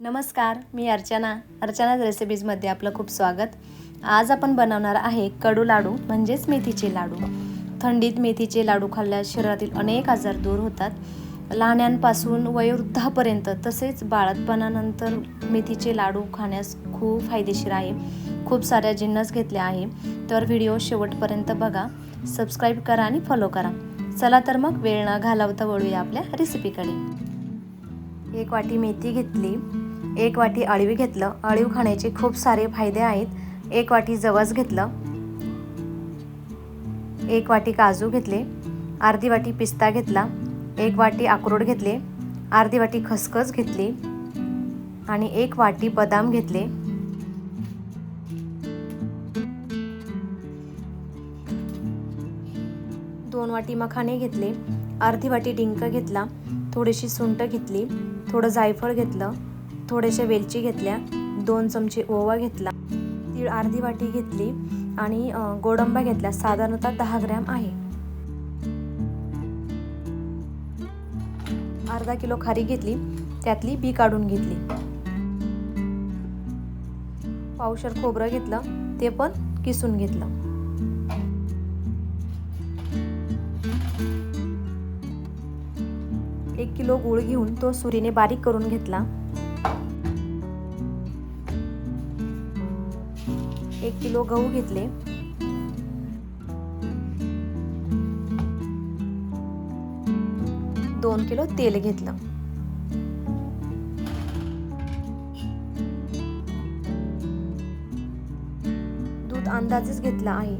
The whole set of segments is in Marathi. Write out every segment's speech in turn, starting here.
नमस्कार मी अर्चना. अर्चनाज रेसिपीजमध्ये आपलं खूप स्वागत. आज आपण बनवणार आहे कडू लाडू म्हणजेच मेथीचे लाडू. थंडीत मेथीचे लाडू खाल्ल्यास शरीरातील अनेक आजार दूर होतात. लहान्यांपासून वयोवृद्धापर्यंत तसेच बाळतपणानंतर मेथीचे लाडू खाण्यास खूप फायदेशीर आहे. खूप साऱ्या जिन्नस घेतल्या आहे. तर व्हिडिओ शेवटपर्यंत बघा. सबस्क्राईब करा आणि फॉलो करा. चला तर मग वेळ न घालवता वळूया आपल्या रेसिपीकडे एक वाटी मेथी घेतली. एक वाटी अळवी घेतलं. अळीव खाण्याचे खूप सारे फायदे आहेत. एक वाटी जवस घेतलं. एक वाटी काजू घेतले. अर्धी वाटी पिस्ता घेतला. एक वाटी अक्रोड घेतले. अर्धी वाटी खसखस घेतली. आणि एक वाटी बदाम घेतले. दोन वाटी मखाणे घेतले. अर्धी वाटी डिंक घेतला. थोडीशी सुंट घेतली. थोडं जायफळ घेतलं. थोडेसे वेलची घेतल्या दोन चमचे ओवा घेतला तीळ अर्धी वाटी घेतली आणि गोडंबा घेतला. साधारणतः दहा ग्रॅम आहे. अर्धा किलो खारी घेतली. त्यातली बी काढून घेतली. पावशर खोबरं घेतलं. ते पण किसून घेतलं. एक किलो गूळ घेऊन तो सुरीने बारीक करून घेतला. किलो गहू घेतले. दोन किलो तेल घेतलं. दूध अंदाजेच घेतला आहे.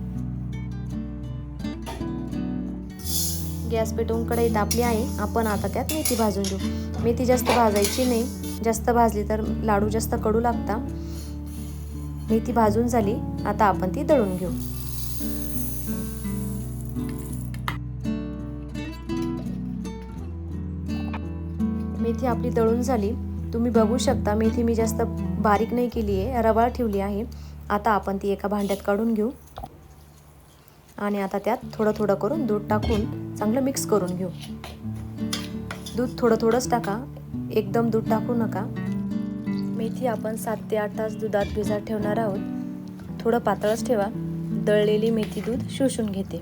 गॅस पेटवून कढई तापली आहे. आपण आता त्यात मेथी भाजून घेऊ. मेथी जास्त भाजायची नाही. जास्त भाजली तर लाडू जास्त कडू लागता. मेथी भाजून झाली. आता आपण ती दळून घेऊ. मेथी आपली दळून झाली. तुम्ही बघू शकता मेथी मी जास्त बारीक नाही केली आहे रवाळ ठेवली आहे. आता आपण ती एका भांड्यात काढून घेऊ. आणि आता त्यात थोडं थोडं करून दूध टाकून चांगलं मिक्स करून घेऊ. दूध थोडं थोडंच टाका. एकदम दूध टाकू नका. मेथी आपण सात ते आठ तास दुधात भिजत ठेवणार आहोत. थोडं पातळच ठेवा. दळलेली मेथी दूध शोषून घेते.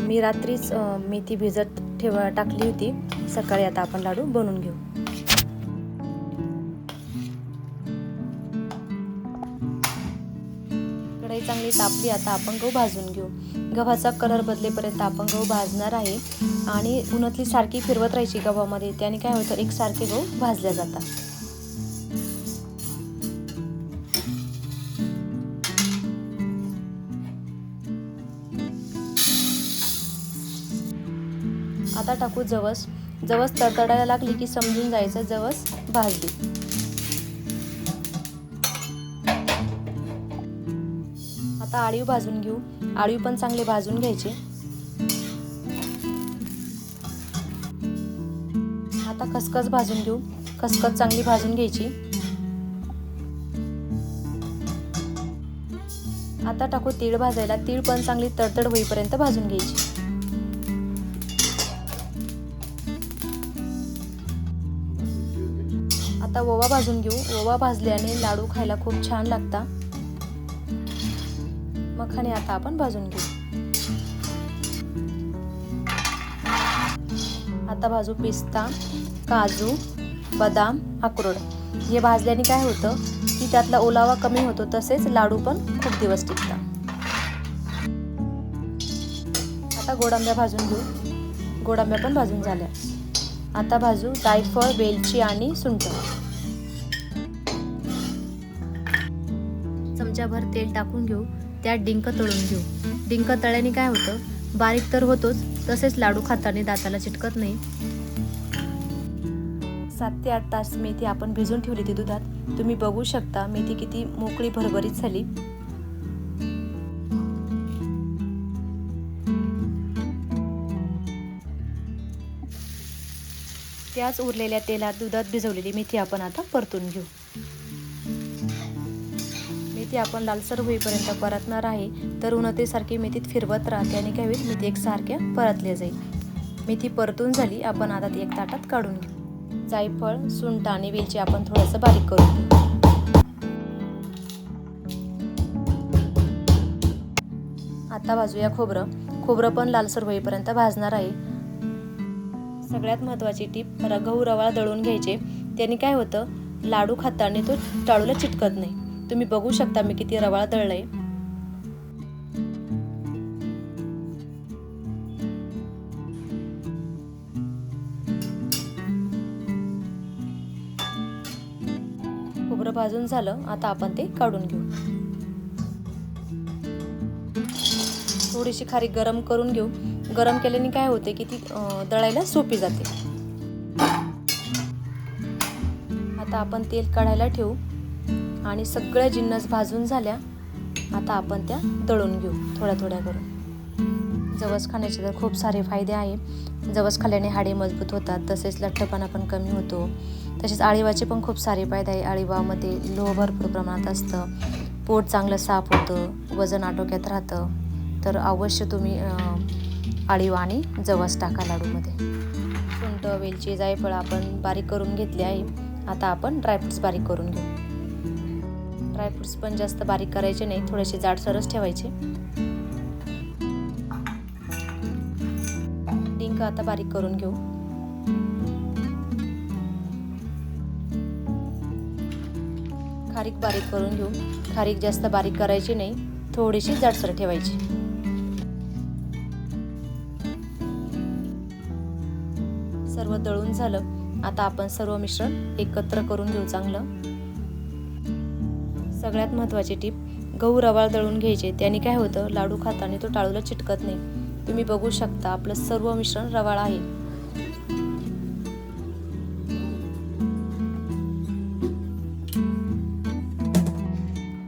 मी रात्रीच मेथी भिजत ठेवा टाकली होती. सकाळी आता आपण लाडू बनवून घेऊ. कढई चांगली तापली आता आपण गहू भाजून घेऊ. गव्हाचा कलर बदलेपर्यंत आपण गहू भाजणार आहे. आणि उन्हातली सारखी फिरवत राहायची गव्हामध्ये. त्याने काय होतं? एकसारखे गहू भाजल्या जातात. आता टाकू जवस. जवस तडतडायला लागली की समजून जायचं जवस भाजली. आता आळीव भाजून घेऊ. आळीव पण चांगले भाजून घ्यायचे. आता खसखस भाजून घेऊ. खसखस चांगली भाजून घ्यायची. आता टाकू तीळ भाजायला. तीळ पण चांगली तडतड होईपर्यंत भाजून घ्यायची. आता ओवा भाजून घेऊ. ओवा भाजल्याने लाडू खायला खूप छान लागता. मखाने आता आपण भाजून घेऊ. आता भाजू पिस्ता काजू बदाम अक्रोड. हे भाजल्याने काय होतं की त्यातला ओलावा कमी होतो तसेच लाडू पण खूप दिवस टिकतात. आता गोडांब्या भाजून घेऊ. गोडांब्या पण भाजून झाल्या. आता भाजू जायफळ वेलची आणि सुंठ. चमचाभर तेल टाकून घेऊ त्यात डिंक तळून घेऊ. डिंक तळल्याने काय होतं? बारीक तर होतोच तसेच लाडू खाताना दाताला चिटकत नाही. सात ते आठ तास मेथी आपण भिजून ठेवली ती दुधात. तुम्ही बघू शकता मेथी किती मोकळी भरभरीत झाली. त्याच उरलेल्या तेलात दुधात भिजवलेली मेथी आपण आता परतून घेऊ. मेथी आपण लालसर होईपर्यंत परतणार आहे. तर उन्हतेसारखी मेथीत फिरवत राहते आणि काय होईल मेथी एकसारख्या परतल्या जाईल. मेथी परतून झाली आपण आता ती एक ताटात काढून घेऊ. जायफळ सुंठ आणि वेलची आपण थोडंसं बारीक करून घेऊ आता भाजूया खोबरं. खोबरं पण लालसर होईपर्यंत भाजणार आहे. सगळ्यात महत्त्वाची टीप गहू रवाळा दळून घ्यायचे. त्याने काय होतं? लाडू खाताना तो टाळूला चिटकत नाही. तुम्ही बघू शकता मी किती रवाळा दळलंय खोबरं भाजून झालं आता आपण ते काढून घेऊ. थोडीशी खारी गरम करून घेऊ. गरम केल्याने काय होते की ती दळायला सोपी जाते. आता आपण तेल काढायला ठेवू. आणि सगळ्या जिन्नस भाजून झाल्या. आता आपण त्या दळून घेऊ थोड्या थोड्या करून. जवस खाण्याचे तर खूप सारे फायदे आहे. जवस खाल्ल्याने हाडे मजबूत होतात तसेच लठ्ठपणा पण कमी होतो. तसेच आळीवाचे पण खूप सारे फायदे आहे. आळीवामध्ये लोह भरपूर प्रमाणात असतं. पोट चांगलं साफ होतं वजन आटोक्यात राहतं. तर अवश्य तुम्ही आळीव आणि जवस टाका लाडूमध्ये. सुंठ वेलची जायफळ आपण बारीक करून घेतले आहे. आता आपण ड्रायफ्रुट्स बारीक करून घेऊ. ड्रायफ्रुट्स पण जास्त बारीक करायचे नाही थोडेसे जाडसरच ठेवायचे. डिंक आता बारीक करून घेऊ. खारीक बारीक करून घेऊ. खारीक जास्त बारीक करायची नाही थोडीशी जाडसर ठेवायची. सर्व दळून झालं. आता आपण सर्व मिश्रण एकत्र करून घेऊ चांगलं. सगळ्यात महत्त्वाची टीप गहू रवाळ दळून घ्यायचे. त्याने काय होतं? लाडू खाताना तो टाळूला चिटकत नाही. तुम्ही बघू शकता आपलं सर्व मिश्रण रवाळ आहे.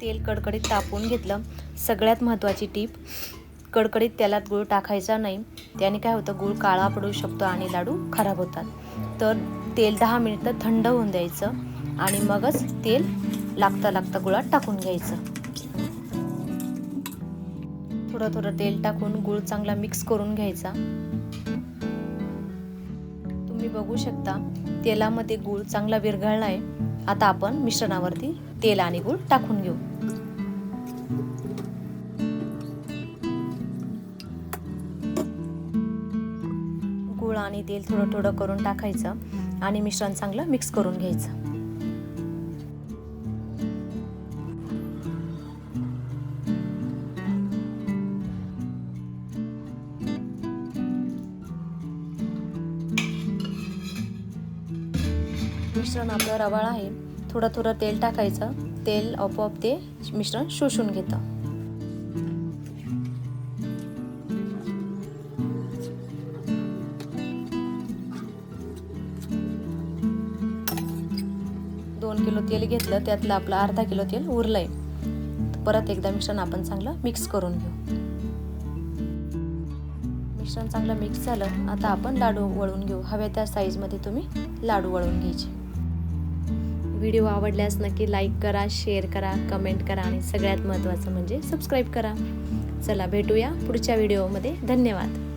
तेल कडकडीत तापवून घेतलं. सगळ्यात महत्त्वाची टीप कडकडीत तेलात गूळ टाकायचा नाही. त्याने काय होतं? गूळ काळा पडू शकतो आणि लाडू खराब होतात. तर तेल दहा मिनिटं थंड होऊन द्यायचं आणि मगच तेल लागता लागता गुळात टाकून घ्यायचं. थोडं थोडं तेल टाकून गूळ चांगला मिक्स करून घ्यायचा. तुम्ही बघू शकता तेलामध्ये गूळ चांगला विरघळला आहे आता आपण मिश्रणावरती तेल आणि गूळ टाकून घेऊ. गूळ आणि तेल थोडं थोडं करून टाकायचं आणि मिश्रण चांगलं मिक्स करून घ्यायचं. मिश्रण आपलं रवाळ आहे. थोडं थोडं तेल टाकायचं. तेल आपोआप ते मिश्रण शोषून घेतं. दोन किलो तेल घेतलं. त्यातलं आपलं अर्धा किलो तेल उरलंय. परत एकदा मिश्रण आपण चांगलं मिक्स करून घेऊ. मिश्रण चांगलं मिक्स झालं. आता आपण लाडू वळून घेऊ. हव्या त्या साईजमध्ये तुम्ही लाडू वळून घ्यायचे. व्हिडिओ आवडल्यास नक्की लाईक करा शेअर करा कमेंट करा आणि सगळ्यात महत्त्वाचं म्हणजे सबस्क्राईब करा. चला भेटूया पुढच्या व्हिडिओमध्ये. धन्यवाद.